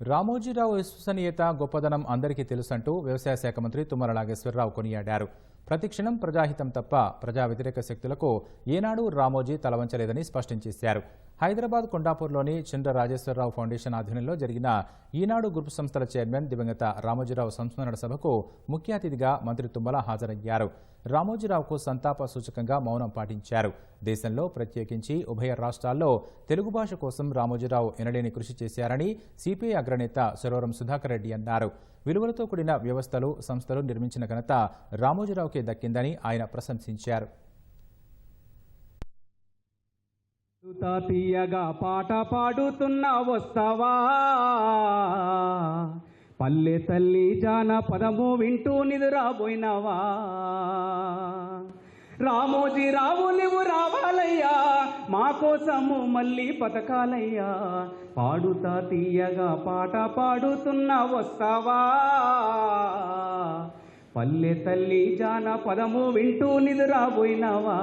రామోజీరావు విశ్వసనీయత గొప్పదనం అందరికీ తెలుసంటూ వ్యవసాయ శాఖ మంత్రి తుమ్మల నాగేశ్వరరావు కొనియాడారు. ప్రతిక్షణం ప్రజాహితం తప్ప ప్రజా వ్యతిరేక శక్తులకు ఏనాడు రామోజీ తలవంచలేదని స్పష్టం చేశారు. హైదరాబాద్ కొండాపూర్లోని చంద్ర రాజేశ్వరరావు ఫౌండేషన్ ఆధ్వర్యంలో జరిగిన ఈనాడు గ్రూప్ సంస్థల చైర్మన్ దివంగత రామోజీరావు సంస్మరణ సభకు ముఖ్య అతిథిగా మంత్రి తుమ్మల హాజరయ్యారు. రామోజీరావుకు సంతాప సూచకంగా మౌనం పాటించారు. దేశంలో ప్రత్యేకించి ఉభయ రాష్ట్రాల్లో తెలుగు భాష కోసం రామోజీరావు ఎనలేని కృషి చేశారని సిపిఐ అగ్రనేత సురవరం సుధాకర్ రెడ్డి అన్నారు. విలువలతో కూడిన వ్యవస్థలు సంస్థలు నిర్మించిన ఘనత రామోజీరావుకే దక్కిందని ఆయన ప్రశంసించారు. తీయగా పాట పాడుతున్నా వస్తవా? పల్లె తల్లి జానపదము వింటూ నిదురాబోయినావా రామోజీ రావు నువ్వు రావాలయ్యా మా కోసము మళ్ళీ పథకాలయ్యా పాడుతా తీయగా పాట పాడుతున్నా వస్తావా? పల్లె తల్లి జానపదము వింటూ నిదురాబోయినావా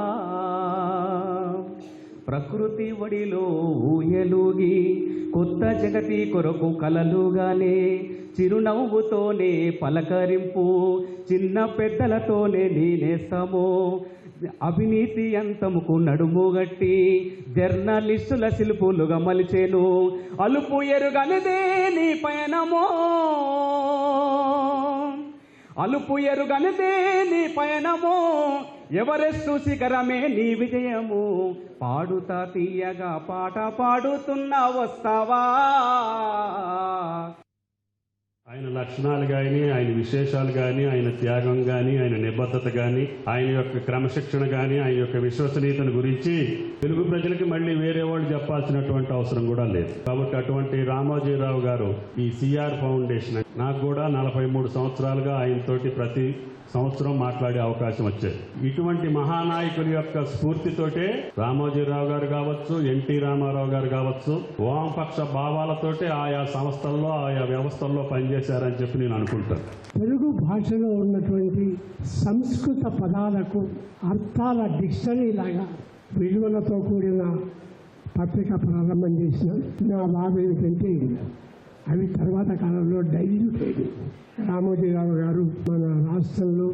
ప్రకృతి ఒడిలో ఊయలుగి కొత్త జగతి కొరకు కలలుగానే చిరునవ్వుతోనే పలకరింపు చిన్న పెద్దలతోనే నేనేస్తాము. అవినీతి అంతముకు నడుముగట్టి జర్నలిస్టుల శిల్పులుగా మలిచేను. అలుపు ఎరుగనిదే నీ పయనమో. అలుపు ఎరుగనిదే నీ పయనమో. ఎవరెస్టు శిఖరమే నీ విజయము. పాడుతా తీయగా పాట పాడుతున్నా వస్తావా? ఆయన లక్షణాలు కానీ ఆయన విశేషాలు కానీ ఆయన త్యాగం కానీ ఆయన నిబద్ధత కానీ ఆయన యొక్క క్రమశిక్షణ కానీ ఆయన యొక్క విశ్వసనీయతను గురించి తెలుగు ప్రజలకి మళ్ళీ వేరే వాళ్ళు చెప్పాల్సినటువంటి అవసరం కూడా లేదు. కాబట్టి అటువంటి రామోజీరావు గారు ఈ సిఆర్ ఫౌండేషన్ నాకు కూడా నలభై మూడు సంవత్సరాలుగా ఆయనతోటి ప్రతి సంవత్సరం మాట్లాడే అవకాశం వచ్చేది. ఇటువంటి మహానాయకుల యొక్క స్ఫూర్తితోటే రామోజీరావు గారు కావచ్చు ఎన్టీ రామారావు గారు కావచ్చు వామపక్ష భావాలతోటే ఆయా సంస్థల్లో ఆయా వ్యవస్థల్లో చేశారని చెప్పి నేను అనుకుంటాను తెలుగు భాషలో ఉన్నటువంటి సంస్కృత పదాలకు అర్థాల డిక్షనరీ లాగా విలువలతో కూడిన పత్రిక ప్రారంభం చేసిన నా బాబు ఏమిటంటే అవి తర్వాత కాలంలో డైల్యూట్ రామోజీ రామోజీరావు గారు మన రాష్ట్రంలో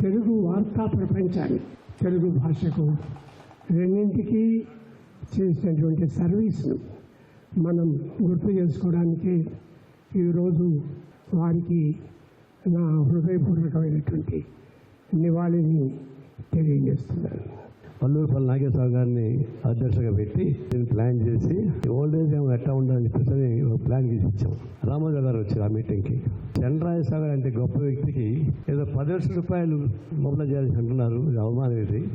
తెలుగు వార్తా ప్రపంచాన్ని తెలుగు భాషకు రెండింటికి చేసినటువంటి సర్వీస్ను మనం గుర్తు చేసుకోవడానికి ఈరోజు వారికి నా హృదయపూర్వకమైనటువంటి నివాళిని తెలియజేస్తున్నాను. పల్లూరుపల్లి నాగేశ్వరరావు గారిని అధ్యక్షగా పెట్టి దీన్ని ప్లాన్ చేసి ఓల్డ్ ఏజ్ ఏమో ఎట్లా ఉండాలని చెప్పేసి ఒక ప్లాన్ చేసి ఇచ్చాం. రామోజా గారు వచ్చారు ఆ మీటింగ్కి. చంద్రరాజేశ్వర గారు అంటే గొప్ప వ్యక్తికి ఏదో పది లక్షల రూపాయలు మొబైల్ చేయాల్సి అంటున్నారు అవమానం ఇది.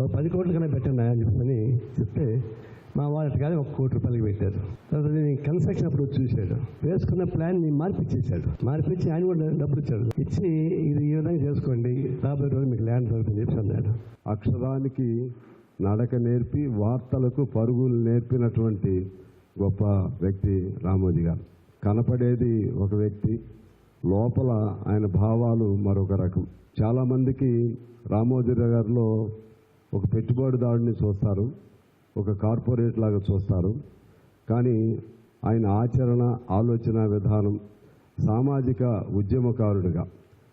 ఒక పది కోట్ల కన్నా పెట్టండి అని చెప్పని చెప్తే మా వాలెట్ కానీ ఒక కోటి రూపాయలకి పెట్టారు. తర్వాత నేను కన్స్ట్రక్షన్ అప్పుడు చూశాడు. వేసుకున్న ప్లాన్ని మార్పిచ్చేసాడు మార్పిచ్చి ఆయన కూడా డబ్బులు ఇచ్చాడు ఇచ్చి ఇది ఈ విధంగా చేసుకోండి. రాబోయే రోజు మీకు ల్యాండ్ దొరుకుతుంది చెప్పి అన్నాడు. అక్షరానికి నడక నేర్పి వార్తలకు పరుగులు నేర్పినటువంటి గొప్ప వ్యక్తి రామోజీ గారు. కనపడేది ఒక వ్యక్తి లోపల ఆయన భావాలు మరొక రకం. చాలామందికి రామోజీరావు గారిలో ఒక పెట్టుబడిదారుడిని చూస్తారు. ఒక కార్పొరేట్ లాగా చూస్తారు. కానీ ఆయన ఆచరణ ఆలోచన విధానం సామాజిక ఉద్యమకారుడిగా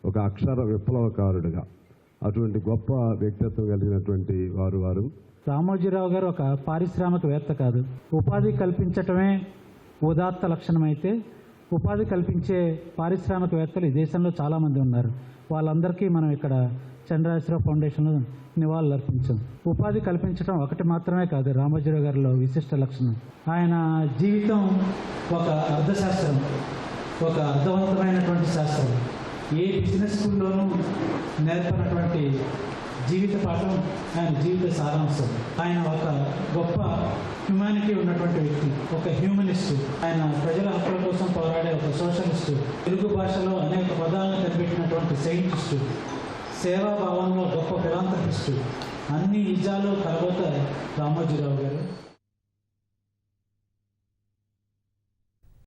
ఒక అక్షర విప్లవకారుడిగా అటువంటి గొప్ప వ్యక్తిత్వం కలిగినటువంటి వారు వారు. రామోజీరావు గారు ఒక పారిశ్రామికవేత్త కాదు. ఉపాధి కల్పించటమే ఉదాత్త లక్షణమైతే ఉపాధి కల్పించే పారిశ్రామికవేత్తలు ఈ దేశంలో చాలామంది ఉన్నారు. వాళ్ళందరికీ మనం ఇక్కడ చంద్రరాజరావు ఫౌండేషన్లో నివాళులు అర్పించాం. ఉపాధి కల్పించడం ఒకటి మాత్రమే కాదు రామోజీరావు గారిలో విశిష్ట లక్షణం. ఆయన జీవితం ఒక అర్థశాస్త్రం ఒక అర్థవంతమైనటువంటి శాస్త్రం. ఏ బిజినెస్ స్కూల్లోనూ నేర్పినటువంటి జీవిత పాఠం ఆయన జీవిత సారాంశం. ఆయన ఒక గొప్ప హ్యుమానిటీ ఉన్నటువంటి వ్యక్తి ఒక హ్యూమనిస్ట్ ఆయన ప్రజల హక్కుల కోసం పోరాడే ఒక సోషలిస్టు తెలుగు భాషలో అనేక పదాలను కనిపెట్టినటువంటి సైంటిస్టు సేవాభావంలో గొప్ప ఫిలాంథపిస్టు అన్ని నిజాలు కలబోతాయి రామోజీరావు గారు.